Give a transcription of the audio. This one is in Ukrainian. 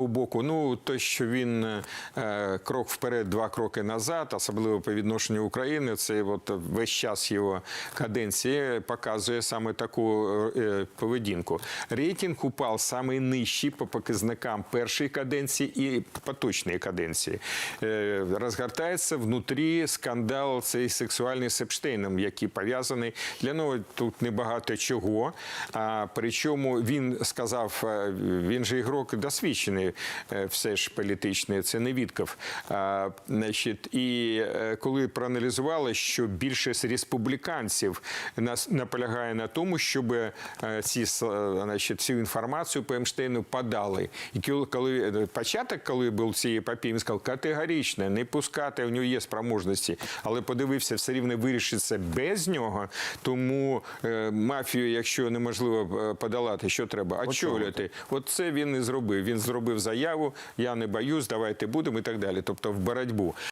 У боку, ну те, що він е, крок вперед, два кроки назад, особливо по відношенню України, це от весь час його каденції показує саме таку е, поведінку. Рейтинг упав саме нижчий по показникам першої каденції і поточної каденції. Е, розгортається внутрі скандал цей сексуальний з Епштейном, який пов'язаний для нього тут небагато чого. А причому він сказав, е, він же ігрок досвідчений, е, все ж політичний, це не Вітков. А, значить, і е, коли проаналізували, що більшість республіканців нас наполягає на тому, щоб е, ці значить, цю інформацію по Епштейну подали. І коли- початок, коли був цієї епопеї, він сказав категорично не пускати, у нього є спроможності, але подивився, все рівно вирішиться без нього. Тому е, мафію, якщо неможливо подолати, що треба? Очолювати. От це він і зробив. Він зробив заяву, я не боюсь, давайте будемо і так далі. Тобто в боротьбу.